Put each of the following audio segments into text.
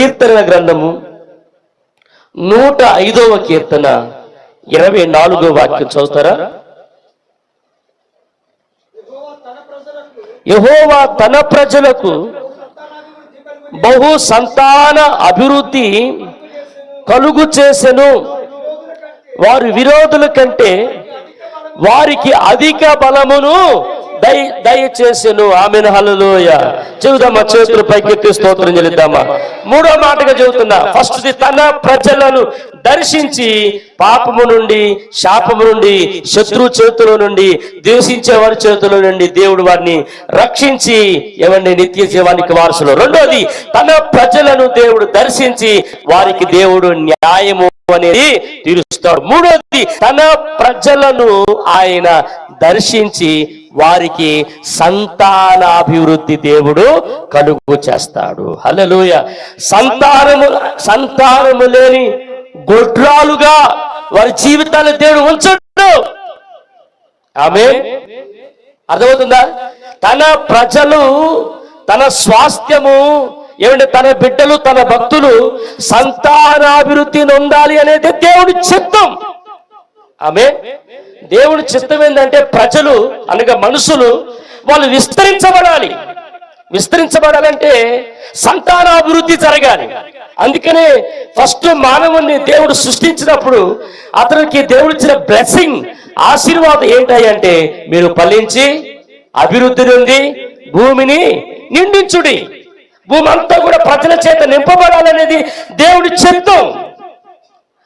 కీర్తన గ్రంథము నూట ఐదవ కీర్తన ఇరవై నాలుగో వాక్యం చదువుతారా? యహోవా తన ప్రజలకు బహు సంతాన అభివృద్ధి కలుగు చేసెను. వారి విరోధుల కంటే వారికి అధిక బలమును దయ దయచేసెను. ఆమెను. హలలోయ చెబుదామా చేతులు పైకెత్తి స్తోత్రం చెల్లిద్దామా. మూడో మాటగా చెబుతున్నా. ఫస్ట్ది తన ప్రజలను దర్శించి పాపము నుండి శాపము నుండి శత్రు చేతుల నుండి ద్వేషించే వారి చేతుల నుండి దేవుడు వారిని రక్షించి ఏమండి నిత్య జీవానికి వారసులు. రెండోది తన ప్రజలను దేవుడు దర్శించి వారికి దేవుడు న్యాయము అనేది తీరుస్తాడు. మూడోది తన ప్రజలను ఆయన దర్శించి వారికి సంతానాభివృద్ధి దేవుడు కలుగు చేస్తాడు. హల్లెలూయ. సంతానము సంతానము లేని గొడ్రాలుగా వారి జీవితాన్ని దేవుడు ఉంచడు. ఆమె? అర్థమవుతుందా? తన ప్రజలు తన స్వాస్థ్యము ఏమంటే తన బిడ్డలు తన భక్తులు సంతానాభివృద్ధి నొందాలి అనేది దేవుడి చిత్తం. ఆమె దేవుడి చిత్తం ఏంటంటే ప్రజలు అనగా మనుషులు వాళ్ళు విస్తరించబడాలి. విస్తరించబడాలంటే సంతానాభివృద్ధి జరగాలి. అందుకనే ఫస్ట్ మానవుని దేవుడు సృష్టించినప్పుడు అతనికి దేవుడు ఇచ్చిన బ్లెస్సింగ్ ఆశీర్వాదం ఏంటంటే మీరు ఫలించి అభివృద్ధి నుండి భూమిని నిండించుడి. భూమి అంతా కూడా ప్రజల చేత నింపబడాలనేది దేవుడి చిత్తం.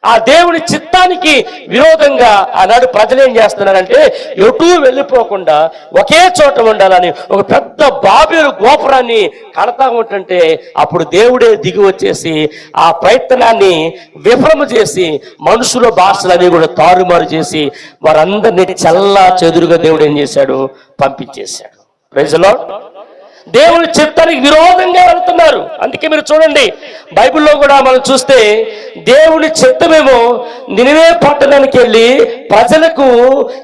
ఆ దేవుని చిత్తానికి విరోధంగా ఆనాడు ప్రజలు ఏం చేస్తున్నారంటే ఎటూ వెళ్ళిపోకుండా ఒకే చోట ఉండాలని ఒక పెద్ద బాబేలు గోపురాన్ని కడతా ఉంటుంటే అప్పుడు దేవుడే దిగి వచ్చేసి ఆ ప్రయత్నాన్ని విఫలము చేసి మనుషుల భాషలన్నీ కూడా తారుమారు చేసి వారందరినీ చల్లా చెదురుగా దేవుడు ఏం చేశాడు? పంపించేశాడు. ప్రజలో దేవుని చిత్తానికి విరోధంగా వెళ్తున్నారు. అందుకే మీరు చూడండి బైబిల్లో కూడా మనం చూస్తే దేవుని చిత్తమేమో నినివే పట్టణానికి వెళ్ళి ప్రజలకు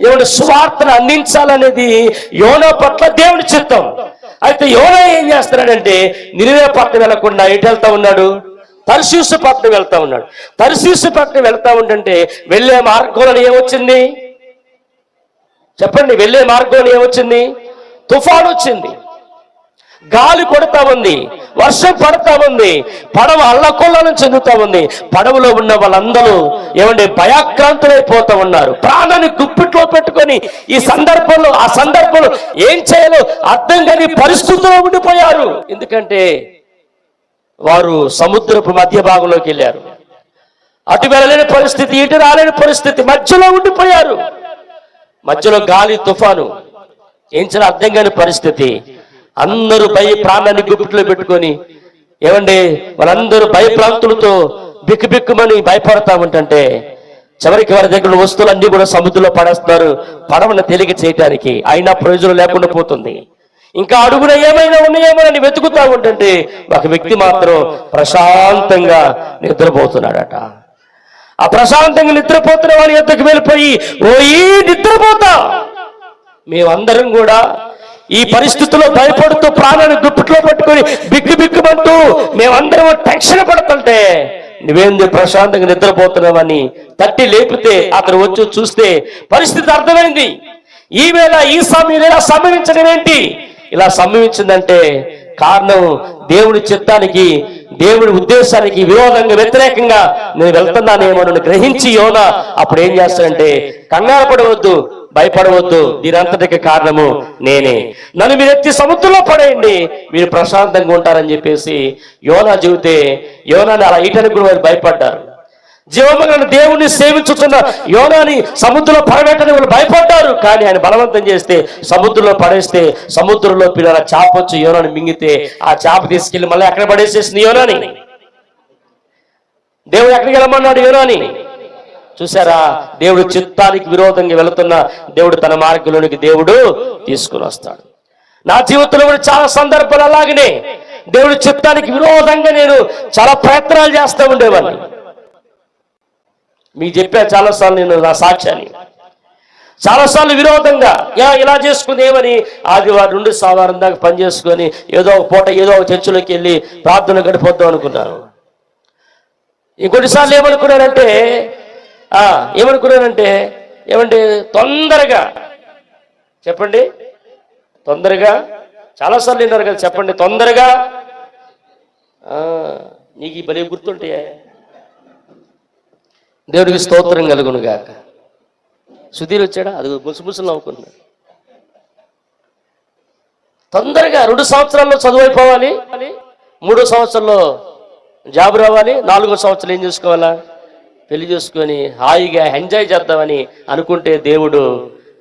ఏమైనా సువార్తను అందించాలనేది యోనా పట్ల దేవుని చిత్తం. అయితే యోనా ఏం చేస్తున్నాడంటే నినివే పట్టణం వెళ్ళకుండా ఎటు వెళ్తా ఉన్నాడు? తర్శీసు పట్టణం వెళ్తా ఉన్నాడు. తర్శీసు పట్టణం వెళ్తా ఉంటే వెళ్ళే మార్గంలో ఏమొచ్చింది చెప్పండి వెళ్ళే మార్గంలో ఏమొచ్చింది తుఫాన్ వచ్చింది. గాలి కొడతా ఉంది వర్షం పడతా ఉంది పడవ అల్లకొల్లను చెందుతా ఉంది. పడవలో ఉన్న వాళ్ళందరూ ఏమండి భయాక్రాంతులైపోతా ఉన్నారు. ప్రాణాన్ని గుప్పిట్లో పెట్టుకొని ఈ సందర్భంలో ఆ సందర్భంలో ఏం చేయాలో అర్థం కాని పరిస్థితుల్లో ఉండిపోయారు. ఎందుకంటే వారు సముద్రపు మధ్య భాగంలోకి వెళ్ళారు. అటు వెళ్ళలేని పరిస్థితి ఇటు రాలేని పరిస్థితి మధ్యలో ఉండిపోయారు. మధ్యలో గాలి తుఫాను ఏం చేయాలో అర్థం కాని పరిస్థితి. అందరూ భయ ప్రాణాన్ని గుప్పిట్లో పెట్టుకొని ఏమండి వాళ్ళందరూ భయప్రాంతులతో బిక్కుబిక్కుమని భయపడతా ఉంటంటే చివరికి వారి దగ్గర వస్తువులన్నీ కూడా సముద్రంలో పడేస్తున్నారు. పడవను తేలిక చేయటానికి అయినా ప్రయోజనం లేకుండా పోతుంది. ఇంకా అడుగున ఏమైనా ఉన్నాయేమోనని వెతుకుతా ఉంటుంటే ఒక వ్యక్తి మాత్రం ప్రశాంతంగా నిద్రపోతున్నాడట. ఆ ప్రశాంతంగా నిద్రపోతున్న వాళ్ళ ఎద్దకు వెళ్ళిపోయి ఓయి నిద్రపోతా. మేమందరం కూడా ఈ పరిస్థితుల్లో భయపడుతూ ప్రాణాన్ని దుప్పట్లో పట్టుకొని బిక్కు బిక్కుమంటూ మేమందరం టెన్షన్ పడుతుంటే నువ్వేంది ప్రశాంతంగా నిద్రపోతున్నావని తట్టి లేపితే అతను వచ్చి చూస్తే పరిస్థితి అర్థమైంది. ఈవేళ ఈ సమయం ఇలా సంభవించడం ఏంటి? ఇలా సంభవించిందంటే కారణం దేవుడి చిత్తానికి దేవుడి ఉద్దేశానికి విరోధంగా వ్యతిరేకంగా నేను వెళ్తున్నానేమో నన్ను గ్రహించి యోన అప్పుడు ఏం చేస్తాడంటే కంగారు పడవద్దు. భయపడవద్దు. దీనంతటికి కారణము నేనే. నన్ను మీరు ఎత్తి సముద్రంలో పడేయండి. మీరు ప్రశాంతంగా ఉంటారని చెప్పేసి యోనా చెబితే యోనాని అలా ఈటనికి కూడా వారు భయపడ్డారు. జీవమైన దేవుణ్ణి సేవించుతున్న యోనాని సముద్రంలో పడబెట్టని వాళ్ళు భయపడ్డారు. కానీ ఆయన బలవంతం చేస్తే సముద్రంలో పడేస్తే సముద్రంలో పిల్లల చేప వచ్చి యోనాని మింగితే ఆ చేప తీసుకెళ్ళి మళ్ళీ ఎక్కడ పడేసేసింది యోనాని. దేవుడు ఎక్కడికి వెళ్ళమన్నాడు యోనాని? చూసారా దేవుడు చిత్తానికి విరోధంగా వెళుతున్న దేవుడు తన మార్గంలోనికి దేవుడు తీసుకుని వస్తాడు. నా జీవితంలో కూడా చాలా సందర్భాలు అలాగనే దేవుడి చిత్తానికి విరోధంగా నేను చాలా ప్రయత్నాలు చేస్తూ ఉండేవాడిని. మీకు చెప్పా చాలాసార్లు నేను నా సాక్ష్యాన్ని. చాలాసార్లు విరోధంగా ఇలా ఇలా చేసుకుని ఏమని? ఆదివారం నుండి సాధారణ దాకా పని చేసుకొని ఏదో ఒక పూట ఏదో ఒక చర్చిలోకి వెళ్ళి ప్రార్థన గడిపోద్దాం అనుకున్నాను. ఇంకొన్నిసార్లు ఏమనుకున్నానంటే ఏమనుకున్నానంటే ఏమంటే తొందరగా చెప్పండి తొందరగా చాలాసార్లు విన్నారు కదా చెప్పండి తొందరగా నీకు ఈ బలి గుర్తుంటాయా దేవుడికి స్తోత్రం కలుగును గాక. సుధీర్ వచ్చాడా? అది ముసుముసులు నవ్వుకున్నాడు తొందరగా రెండు సంవత్సరాల్లో చదువు అయిపోవాలి మూడో సంవత్సరంలో జాబ్ రావాలి నాలుగో సంవత్సరం ఏం చేసుకోవాలా? పెళ్ళి చేసుకొని హాయిగా ఎంజాయ్ చేద్దామని అనుకుంటే దేవుడు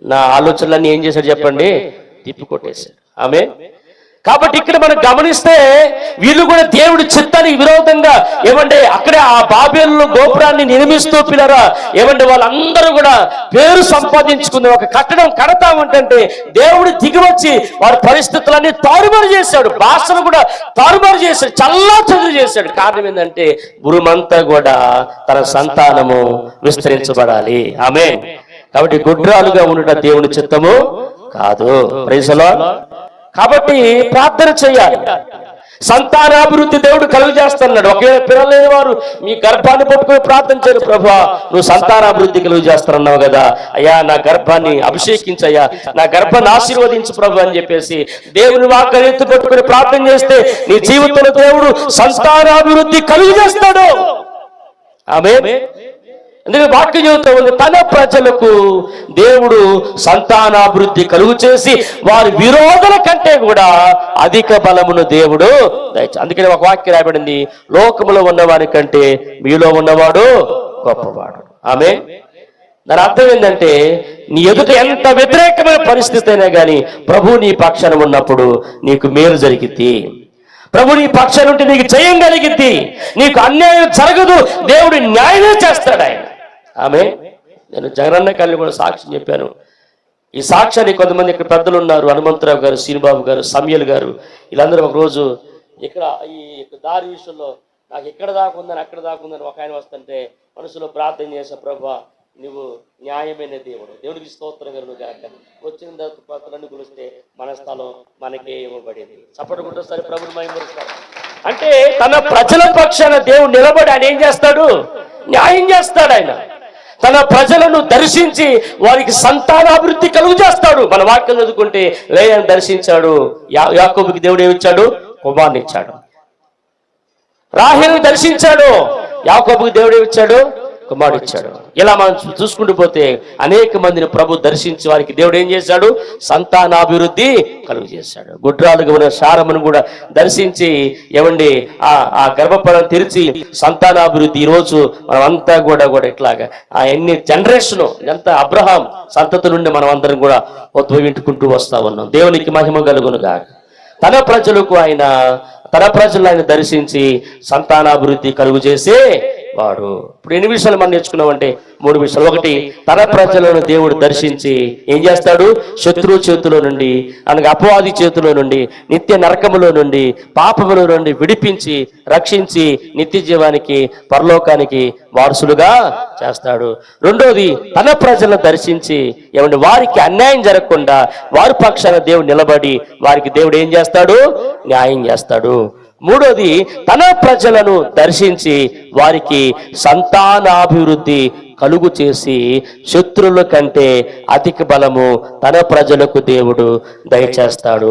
నా ఆలోచనలన్నీ ఏం చేశాడు చెప్పండి? తిప్పికొట్టేశాడు ఆమె కాబట్టి ఇక్కడ మనం గమనిస్తే వీళ్ళు కూడా దేవుడి చిత్తానికి విరోధంగా ఏమంటే అక్కడే ఆ బాబేలు గోపురాన్ని నిర్మిస్తూ పిల్లరా ఏమంటే వాళ్ళందరూ కూడా పేరు సంపాదించుకుంది ఒక కట్టడం కడతామంటే దేవుడు దిగివచ్చి వారి పరిస్థితులన్నీ తారుమారు చేశాడు భాషను కూడా తారుమారు చేశాడు చల్లా చదువు చేశాడు. కారణం ఏంటంటే గురుమంతా కూడా తన సంతానము విస్తరించబడాలి. ఆమె కాబట్టి గుడ్రాలుగా ఉండట దేవుని చిత్తము కాదు. ప్రైసలో కాబట్టి ప్రార్థన చేయాలి. సంతానాభివృద్ధి దేవుడు కలుగు చేస్తున్నాడు ఒకవేళ పిల్లలేని వారు మీ గర్భాన్ని పట్టుకొని ప్రార్థన చేయరు ప్రభా. నువ్వు సంతానాభివృద్ధి కలుగు చేస్తున్నావు కదా. అయ్యా నా గర్భాన్ని అభిషేకించయ్యా. నా గర్భాన్ని ఆశీర్వదించు ప్రభు అని చెప్పేసి దేవుని వాక్కని ఎత్తు పట్టుకొని ప్రార్థన చేస్తే నీ జీవితంలో దేవుడు సంతానాభివృద్ధి కలుగు చేస్తాడు ఆమె ఎందుకంటే వాక్యం చెబుతూ ఉంది తన ప్రజలకు దేవుడు సంతానాభివృద్ధి కలుగు చేసి వారి విరోధుల కంటే కూడా అధిక బలమును దేవుడు అందుకనే అందుకని ఒక వాక్యం రాయబడింది లోకములో ఉన్నవారి కంటే మీలో ఉన్నవాడు గొప్పవాడు. ఆమె దాని అర్థం ఏంటంటే నీ ఎదుట ఎంత వ్యతిరేకమైన పరిస్థితి అయినా కానీ ప్రభు నీ పక్షాన ఉన్నప్పుడు నీకు మేలు జరిగింది ప్రభు నీ పక్షాన ఉంటే నీకు జయం కలిగింది నీకు అన్యాయం జరగదు. దేవుడు న్యాయమే చేస్తాడు ఆయన. ఆమె. నేను జగనన్న కళ్ళు కూడా సాక్ష్యం చెప్పాను. ఈ సాక్ష్యాన్ని కొంతమంది ఇక్కడ పెద్దలు ఉన్నారు. హనుమంతరావు గారు శ్రీనిబాబు గారు సమయల్ గారు. వీళ్ళందరూ ఒకరోజు ఇక్కడ ఈ దారి విషయంలో నాకు ఎక్కడ దాకా ఉందని అక్కడ దాకా ఉందని ఒక ఆయన వస్తుంటే మనసులో ప్రార్థన చేసే ప్రభా నువ్వు న్యాయమైన దేవుడు. దేవుడికి స్తోత్రం గారు కాక వచ్చిన తర్వాత పాత్రలన్నీ కొలిస్తే మన స్థలం మనకే ఇవ్వబడింది. చప్పటి సరే ప్రభుని మైమరుస్తారు అంటే తన ప్రజల పక్షాన దేవుడు నిలబడి ఆయన ఏం చేస్తాడు? న్యాయం చేస్తాడు ఆయన. తన ప్రజలను దర్శించి వారికి సంతానాభివృద్ధి కలుగు చేస్తాడు మన వాక్యం చదువుకుంటే లేయని దర్శించాడు. యాకోబుకి దేవుడు ఏమిచ్చాడు? కుమార్ని ఇచ్చాడు రాహిల్ని దర్శించాడు. యాకోబుకి దేవుడు ఏమిచ్చాడు? కుమారుడిచ్చాడు ఇలా మనం చూసుకుంటూ పోతే అనేక మందిని ప్రభు దర్శించి వారికి దేవుడు ఏం చేశాడు? సంతానాభివృద్ధి కలుగు చేశాడు గుడ్రాలుగా ఉన్న శారమును కూడా దర్శించి ఏమండి ఆ గర్భఫలం తెరిచి సంతానాభివృద్ధి ఈరోజు రోజు మనం అంతా కూడా కూడా ఇట్లాగా ఆ ఎన్ని జనరేషన్ ఎంత అబ్రహాం సంతతి నుండి మనం అందరం కూడా ఉద్భవించుకుంటూ వస్తా ఉన్నాం. దేవునికి మహిమ కలుగునుగా తన ప్రజలకు ఆయన తన ప్రజలు ఆయన దర్శించి సంతానాభివృద్ధి కలుగు చేసే వాడు ఇప్పుడు ఎన్ని విషయాలు మనం నేర్చుకున్నామంటే మూడు విషయాలు. ఒకటి తన ప్రజలను దేవుడు దర్శించి ఏం చేస్తాడు? శత్రువు చేతిలో నుండి అనగా అపవాది చేతిలో నుండి నిత్య నరకములో నుండి పాపముల నుండి విడిపించి రక్షించి నిత్య జీవానికి పరలోకానికి వారసులుగా చేస్తాడు. రెండోది తన ప్రజలను దర్శించి ఏమంటే వారికి అన్యాయం జరగకుండా వారి పక్షాన దేవుడు నిలబడి వారికి దేవుడు ఏం చేస్తాడు? న్యాయం చేస్తాడు. మూడోది తన ప్రజలను దర్శించి వారికి సంతానాభివృద్ధి కలుగు చేసి శత్రుల కంటే అధిక బలము తన ప్రజలకు దేవుడు దయచేస్తాడు.